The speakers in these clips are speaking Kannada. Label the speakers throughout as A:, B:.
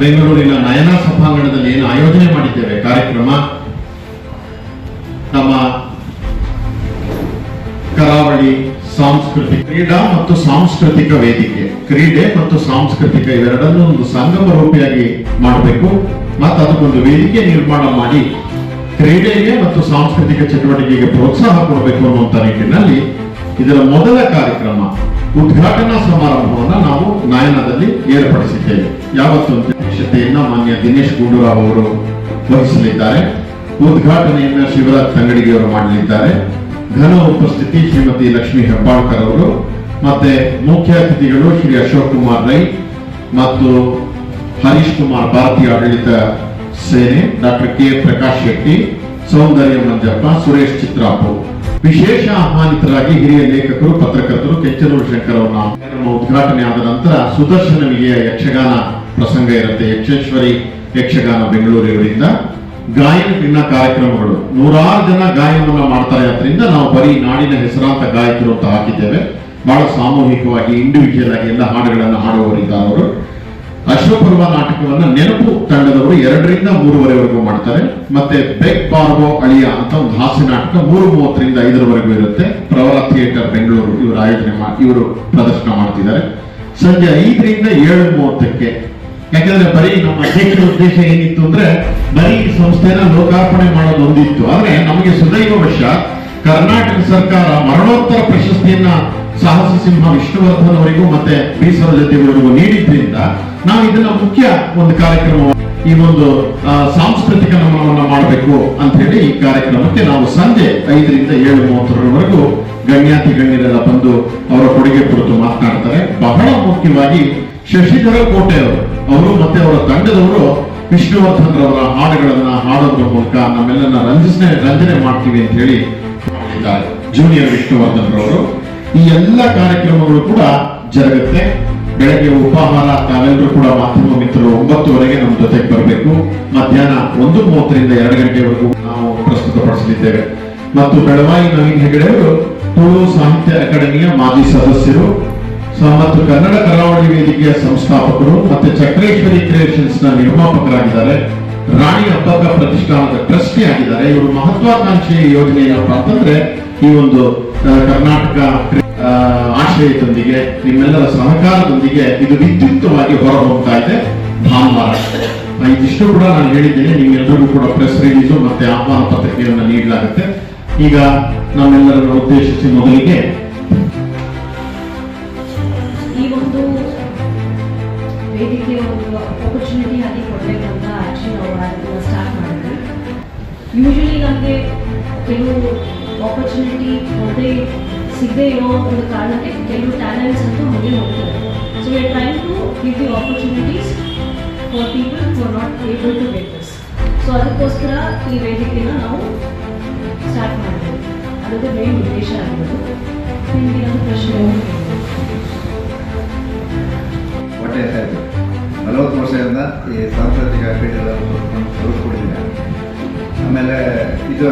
A: ಬೆಂಗಳೂರಿನ ನಯನ ಸಭಾಂಗಣದಲ್ಲಿ ಏನು ಆಯೋಜನೆ ಮಾಡಿದ್ದೇವೆ ಕಾರ್ಯಕ್ರಮ, ನಮ್ಮ ಕರಾವಳಿ ಸಾಂಸ್ಕೃತಿಕ ಕ್ರೀಡಾ ಮತ್ತು ಸಾಂಸ್ಕೃತಿಕ ವೇದಿಕೆ, ಕ್ರೀಡೆ ಮತ್ತು ಸಾಂಸ್ಕೃತಿಕ ಇವೆರಡನ್ನೂ ಒಂದು ಸಂಗಮ ರೂಪಿಯಾಗಿ ಮಾಡಬೇಕು. ಮತ್ತು ಅದಕ್ಕೊಂದು ವೇದಿಕೆ ನಿರ್ಮಾಣ ಮಾಡಿ ಕ್ರೀಡೆಗೆ ಮತ್ತು ಸಾಂಸ್ಕೃತಿಕ ಚಟುವಟಿಕೆಗೆ ಪ್ರೋತ್ಸಾಹ ಕೊಡಬೇಕು ಅನ್ನುವಂಥ ನಿಟ್ಟಿನಲ್ಲಿ ಇದರ ಮೊದಲ ಕಾರ್ಯಕ್ರಮ, ಉದ್ಘಾಟನಾ ಸಮಾರಂಭವನ್ನ ನಾವು ನಯನದಲ್ಲಿ ಏರ್ಪಡಿಸಿದ್ದೇವೆ. ಯಾವತ್ತು ಅಧ್ಯಕ್ಷತೆಯನ್ನ ಮಾನ್ಯ ದಿನೇಶ್ ಗುಂಡೂರಾವ್ ಅವರು ವಹಿಸಲಿದ್ದಾರೆ. ಉದ್ಘಾಟನೆಯನ್ನ ಶಿವರಾಜ್ ತಂಗಡಿಗೆ ಅವರು ಮಾಡಲಿದ್ದಾರೆ. ಘನ ಉಪಸ್ಥಿತಿ ಶ್ರೀಮತಿ ಲಕ್ಷ್ಮಿ ಹೆಬ್ಬಾಳ್ಕರ್ ಅವರು, ಮತ್ತೆ ಮುಖ್ಯ ಅತಿಥಿಗಳು ಶ್ರೀ ಅಶೋಕ್ ಕುಮಾರ್ ರೈ ಮತ್ತು ಹರೀಶ್ ಕುಮಾರ್ ಭಾರತೀಯ ಆಡಳಿತ ಸೇನೆ, ಡಾಕ್ಟರ್ ಕೆ ಪ್ರಕಾಶ್ ಶೆಟ್ಟಿ, ಸೌಂದರ್ಯ ಮಂಜಪ್ಪ, ಸುರೇಶ್ ಚಿತ್ರಾಪು. ವಿಶೇಷ ಆಹ್ವಾನಿತರಾಗಿ ಹಿರಿಯ ಲೇಖಕರು, ಪತ್ರಕರ್ತರು ಕೆಚ್ಚನೂರು ಶಂಕರ್ ಅವರ ಉದ್ಘಾಟನೆ ಆದ ನಂತರ ಸುದರ್ಶನ ವಿಜಯ ಯಕ್ಷಗಾನ ಪ್ರಸಂಗ ಇರುತ್ತೆ ಯಕ್ಷೇಶ್ವರಿ ಯಕ್ಷಗಾನ ಬೆಂಗಳೂರಿನಿಂದ ಗಾಯನ ಭಿನ್ನ ಕಾರ್ಯಕ್ರಮಗಳು. ನೂರಾರು ಜನ ಗಾಯನವನ್ನು ಮಾಡ್ತಾರೆ. ಅದರಿಂದ ನಾವು ಬರೀ ನಾಡಿನ ಹೆಸರಾಂತ ಗಾಯಕರು ಅಂತ ಹಾಕಿದ್ದೇವೆ. ಬಹಳ ಸಾಮೂಹಿಕವಾಗಿ ಇಂಡಿವಿಜುವಲ್ ಆಗಿ ಎಲ್ಲ ಹಾಡುಗಳನ್ನು ಹಾಡುವವರಿದ್ದಾರೆ ಅವರು ಅಶ್ವಪರ್ವ ನಾಟಕವನ್ನ ನೆನಪು ತಂಡದವರು ಎರಡರಿಂದ ಮೂರುವರೆವರೆಗೂ ಮಾಡ್ತಾರೆ. ಮತ್ತೆ ಬೆಗ್ ಬಾರ್ಗೋ ಅಳಿಯ ಅಂತ ಒಂದು ಹಾಸ್ಯ ನಾಟಕ ಮೂರು ಮೂವತ್ತರಿಂದ ಐದರವರೆಗೂ ಇರುತ್ತೆ. ಪ್ರವರ ಥಿಯೇಟರ್ ಬೆಂಗಳೂರು ಇವರು ಆಯೋಜನೆ ಇವರು ಪ್ರದರ್ಶನ ಮಾಡ್ತಿದ್ದಾರೆ. ಸಂಜೆ ಐದರಿಂದ ಏಳು ಮೂವತ್ತಕ್ಕೆ ಯಾಕಂದ್ರೆ ಬರೀ ನಮ್ಮ ಅಧ್ಯಕ್ಷರ ಉದ್ದೇಶ ಏನಿತ್ತು ಅಂದ್ರೆ ಬರೀ ಸಂಸ್ಥೆನ ಲೋಕಾರ್ಪಣೆ ಮಾಡೋದು ಒಂದಿತ್ತು. ಆದ್ರೆ ನಮಗೆ ಸುದೈವ ವರ್ಷ ಕರ್ನಾಟಕ ಸರ್ಕಾರ ಮರಣೋತ್ತರ ಪ್ರಶಸ್ತಿಯನ್ನ ಸಾಹಸ ಸಿಂಹ ವಿಷ್ಣುವರ್ಧನ್ ಅವರಿಗೂ ಮತ್ತೆ ಬೀಸರ ಸರೋಜತೆಯವರಿಗೂ ನೀಡಿದ್ರಿಂದ ನಾವು ಇದನ್ನ ಮುಖ್ಯ ಒಂದು ಕಾರ್ಯಕ್ರಮ ಈ ಒಂದು ಸಾಂಸ್ಕೃತಿಕ ನಮನವನ್ನ ಮಾಡಬೇಕು ಅಂತ ಹೇಳಿ ಈ ಕಾರ್ಯಕ್ರಮಕ್ಕೆ ನಾವು ಸಂಜೆ ಐದರಿಂದ ಏಳು ಮೂವತ್ತರವರೆಗೂ ಗಣ್ಯಾತಿ ಗಣ್ಯರೆಲ್ಲ ಬಂದು ಅವರ ಕೊಡುಗೆ ಕುರಿತು ಮಾತನಾಡ್ತಾರೆ. ಬಹಳ ಮುಖ್ಯವಾಗಿ ಶಶಿಧರ ಕೋಟೆ ಅವರು. ಅವರು ಮತ್ತೆ ಅವರ ತಂಡದವರು ವಿಷ್ಣುವರ್ಧನ್ ರವರ ಹಾಡುಗಳನ್ನ ಹಾಡೋದ್ರ ಮೂಲಕ ನಮ್ಮೆಲ್ಲರನ್ನ ರಂಜಿಸನೆ, ರಂಜನೆ ಮಾಡ್ತೀವಿ ಅಂತ ಹೇಳಿ ಜೂನಿಯರ್ ವಿಷ್ಣುವರ್ಧನ್ ರವರು ಈ ಎಲ್ಲ ಕಾರ್ಯಕ್ರಮಗಳು ಕೂಡ ಜರುಗುತ್ತೆ. ಬೆಳಗ್ಗೆ ಉಪಹಾರ, ತಾವೆಲ್ಲರೂ ಕೂಡ ಮಾಧ್ಯಮ ಮಿತ್ರರು ಒಂಬತ್ತುವರೆಗೆ ನಮ್ಮ ಜೊತೆಗೆ ಬರಬೇಕು. ಮಧ್ಯಾಹ್ನ ಒಂದು ಮೂವತ್ತರಿಂದ ಎರಡು ಗಂಟೆವರೆಗೂ ನಾವು ಪ್ರಸ್ತುತಪಡಿಸಲಿದ್ದೇವೆ. ಮತ್ತು ಬೆಳವಾಯಿ ನವೀನ್ ಹೆಗಡೆ ಅವರು ತುಳು ಸಾಹಿತ್ಯ ಅಕಾಡೆಮಿಯ ಮಾಜಿ ಸದಸ್ಯರು. ಮತ್ತು ಕನ್ನಡ ಕರಾವಳಿ ವೇದಿಕೆಯ ಸಂಸ್ಥಾಪಕರು ಮತ್ತೆ ಚಕ್ರೇಶ್ವರಿ ಕ್ರಿಯೇಷನ್ಸ್ನ ನಿರ್ಮಾಪಕರಾಗಿದ್ದಾರೆ. ರಾಣಿ ಹಬ್ಬಕ ಪ್ರತಿಷ್ಠಾನದ ಟ್ರಸ್ಟಿ ಆಗಿದ್ದಾರೆ. ಇವರು ಮಹತ್ವಾಕಾಂಕ್ಷಿ ಯೋಜನೆ ಏನಪ್ಪಾ ಅಂತಂದ್ರೆ ಈ ಒಂದು ಕರ್ನಾಟಕ ಆಶ್ರಯದೊಂದಿಗೆ, ನಿಮ್ಮೆಲ್ಲರ ಸಹಕಾರದೊಂದಿಗೆ ಇದು ವಿದ್ಯುಕ್ತವಾಗಿ ಹೊರ ಹೋಗ್ತಾ ಇದೆ. ಭಾನುವಾರ. ಇದಿಷ್ಟು ಕೂಡ ನಾನು ಹೇಳಿದ್ದೇನೆ. ನಿಮ್ಗೆಲ್ಲರಿಗೂ ಕೂಡ ಪ್ರೆಸ್ ರಿಲೀಸು ಮತ್ತೆ ಆಹ್ವಾನ ಪತ್ರಿಕೆಯನ್ನು ನೀಡಲಾಗುತ್ತೆ. ಈಗ ನಮ್ಮೆಲ್ಲರನ್ನು ಉದ್ದೇಶಿಸಿ ಮೊದಲಿಗೆ
B: ಆಪರ್ಚುನಿಟಿ ಆಗಿ ಕೊಡಬೇಕು ಅಂತ ಆ್ಯಕ್ಚುಲಿ ನಾವು ಅದನ್ನು ಸ್ಟಾರ್ಟ್ ಮಾಡಿದ್ವಿ ಯೂಶಲಿ ನಮಗೆ ಕೆಲವು ಆಪರ್ಚುನಿಟಿ ಕೊಡದೆ ಸಿಗದೇ ಇರೋ ಒಂದು ಕಾರಣಕ್ಕೆ ಕೆಲವು ಟ್ಯಾಲೆಂಟ್ಸ್ ಅಂತೂ ಮುಗಿ ಹೋಗ್ತದೆ so we try to give the opportunities for people are not able to get this so ಅದಕ್ಕೋಸ್ಕರ ಈ ವೇದಿಕೆನ ನಾವು ಸ್ಟಾರ್ಟ್ ಮಾಡಿದ್ವಿ ಅದಕ್ಕೆ ಮೇನ್ ಉದ್ದೇಶ ಆಗಿರೋದು
C: ಈ ಸಾಂಸ್ಕೃತಿಕ ಕ್ರೀಡೆಗಳನ್ನು ಕೊಡ್ತೀನಿ ಆಮೇಲೆ ಇದು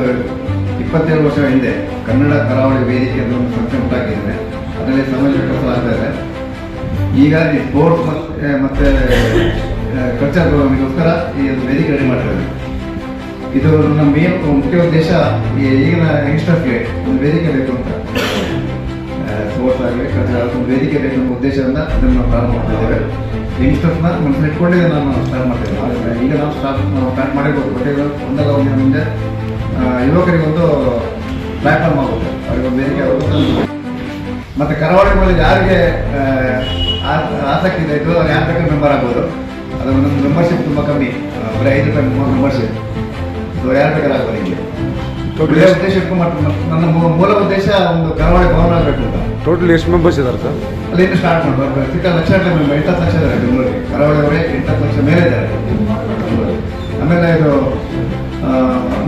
C: ಇಪ್ಪತ್ತೇಳು ವರ್ಷ ಹಿಂದೆ ಕನ್ನಡ ಕರಾವಳಿ ವೇದಿಕೆ ಅಂತ ಒಂದು ಸಂಸ್ಥೆ ಉಂಟಾಗಿದೆ ಅದರಲ್ಲಿ ಸಮಾಜ ಕೆಲಸ ಆಗ್ತಾ ಇದೆ. ಈಗ ಈ ಸ್ಪೋರ್ಟ್ಸ್ ಮತ್ತೆ ಮತ್ತೆ ಪ್ರೋಗ್ರಾಮಿಗೋಸ್ಕರ ಈ ಒಂದು ವೇದಿಕೆ ರೆಡಿ ಮಾಡ್ತಾರೆ ಇದು ನಮ್ಮ ಮೇನ್ ಮುಖ್ಯ ಉದ್ದೇಶ ಈಗಿನ ಯಂಗ್ಸ್ಟರ್ಸ್ಗೆ ಒಂದು ವೇದಿಕೆ ಬೇಕು ಅಂತ. ಕಲ್ಚರ್ ಒಂದು ವೇದಿಕೆ ಬೇಕು ಅನ್ನೋ ಉದ್ದೇಶದಿಂದ ಅದನ್ನು ನಾವು ಪ್ರಾರಂಭ ಮಾಡ್ತಾ ಇದ್ದೇವೆ. ಯಂಗ್ಸ್ಟರ್ಸ್ನ ಮನಸ್ಸಲ್ಲಿ ಇಟ್ಕೊಂಡೇ ನಾನು ಸ್ಟಾರ್ಟ್ ಮಾಡ್ತೇವೆ ಈಗ ನಾವು ಸ್ಟಾರ್ಟ್ ನಾವು ಸ್ಟಾರ್ಟ್ ಮಾಡಿರ್ಬೋದು. ಬಟ್ ಈಗ ಒಂದಲ್ಲ ಒಂದು ಮುಂದೆ ಯುವಕರಿಗೊಂದು ಪ್ಲಾಟ್ಫಾರ್ಮ್ ಆಗುತ್ತೆ. ಅವರಿಗೊಂದು ವೇದಿಕೆ ಆಗುತ್ತೆ. ಮತ್ತು ಕರಾವಳಿ ಮೇಲೆ ಯಾರಿಗೆ ಆಸಕ್ತಿ ಇದೆ ಇದು ಅವ್ರು ಯಾರು ಬೇಕಾದ್ರೆ ಮೆಂಬರ್ ಆಗ್ಬೋದು. ಅದು ಒಂದೊಂದು ಮೆಂಬರ್ಶಿಪ್ ತುಂಬ ಕಮ್ಮಿ. ಬರೀ ಐದು ರೂಪಾಯಿ ಮೆಂಬರ್ಶಿಪ್ ಸೊ ಯಾರು ಬೇಕಾದ್ರೆ ಆಗ್ಬೋದು ಇಲ್ಲಿ. ಉದ್ದೇಶ. ನನ್ನ ಮೂಲ ಉದ್ದೇಶ ಒಂದು ಕರಾವಳಿ ಭವನ ಆಗಬೇಕು ಅಂತ.
D: ಟೋಟಲ್ ಎಷ್ಟು ಮೆಂಬರ್ಸ್ ಇದ್ದಾರೆ ಸರ್?
C: ಅಲ್ಲಿಂದ ಸ್ಟಾರ್ಟ್ ಮಾಡ್ಬೋದು ಸಿಕ್ಕ ಲಕ್ಷ ಮೆಂಬರ್ ಎಂಟತ್ತು ಲಕ್ಷ ಇದ್ದಾರೆ ಬೆಂಗಳೂರಿಗೆ ಕರಾವಳಿ ಅವರೇ ಎಂಟತ್ತು ಲಕ್ಷ ಮೇಲೆ ಇದ್ದಾರೆ. ಆಮೇಲೆ ಇದು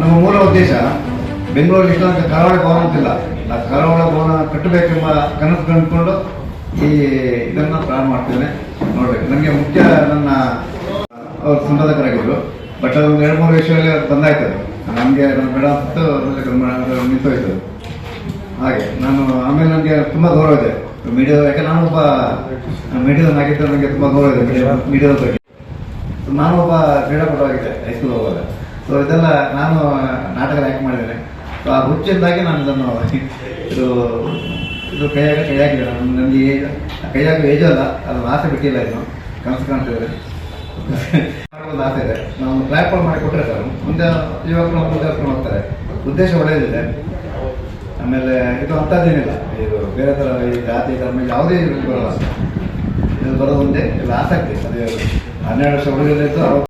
C: ನಮ್ಮ ಮೂಲ ಉದ್ದೇಶ ಬೆಂಗಳೂರು ಇಷ್ಟ ಕರಾವಳಿ ಭವನ ಅಂತಿಲ್ಲ. ಆ ಕರಾವಳಿ ಭವನ ಕಟ್ಟಬೇಕೆಂಬ ಕನಸು ಕಂಡುಕೊಂಡು ಈ ಇದನ್ನು ಪ್ರಾರಂಭ ಮಾಡ್ತೇನೆ ನೋಡ್ಬೇಕು. ನನಗೆ ಮುಖ್ಯ ನನ್ನ, ಅವ್ರು ಸಂಪಾದಕರಾಗಿದ್ರು ಬಟ್ ಅದೊಂದು ಎರಡು ಮೂರು ವಿಷಯದಲ್ಲಿ ಅವ್ರು ಅದು. ನಮಗೆ ನನ್ನ ಬೇಡ ಅಂತ ನಿಂತೋಯ್ತು. ಹಾಗೆ, ನಾನು ಆಮೇಲೆ ನನಗೆ ತುಂಬ ಗೌರವ ಇದೆ. ಮೀಡಿಯಾ ಯಾಕೆ ನಾನು ಒಬ್ಬ ನಾಗಿದ್ದ ನನಗೆ ತುಂಬ ಗೌರವ ಇದೆ, ಮೀಡಿಯಾ, ಮೀಡಿಯಾದ ಬಗ್ಗೆ. ನಾನು ಒಬ್ಬ ಕ್ರೀಡಾಪಟುವಾಗಿದ್ದೆ ಹೈಸ್ಕೂಲ್ ಹೋಗುವಾಗ. ಸೊ ಇದೆಲ್ಲ ನಾನು ನಾಟಕ ಲೈಕ್ ಮಾಡಿದ್ದೇನೆ. ಸೊ ಆ ಹುಚ್ಚಿಂದಾಗಿ ನಾನು ಇದನ್ನು ಇದು ಇದು ಕೈಯಾಗ ಕೈಯಾಗಿಲ್ಲ ನಾನು ನನಗೆ ಏಜ್ ಕೈಯಾಗ ಏಜು ಅಲ್ಲ, ಅದು ಆಸೆ ಬಿಟ್ಟಿಲ್ಲ ಇನ್ನು. ಕನಸು ಕಾಣ್ತಿದ್ದಾರೆ ಒಂದು ಆಸೆ ಇದೆ. ನಾವು ಪ್ಲಾಟ್ಫಾರ್ಮ್ ಮಾಡಿ ಕೊಟ್ಟರೆ ಸರ್ ಮುಂದೆ ಯುವಕರು ಮುಂದೆ ಹೋಗ್ತಾರೆ. ಉದ್ದೇಶ ಒಳ್ಳೆಯದಿದೆ ಆಮೇಲೆ ಇದು ಅಂಥದ್ದೇನಿಲ್ಲ. ಇದು ಬೇರೆ ಥರ ಈ ಜಾತಿ ಧರ್ಮ ಯಾವುದೇ ಇದು ಬರೋಲ್ಲ. ಇದು ಬರೋದು ಒಂದೇ ಇದು ಆಸಕ್ತಿ. ಅದೇ ಹನ್ನೆರಡು ವರ್ಷ ಹುಡುಗರಿದ್ದು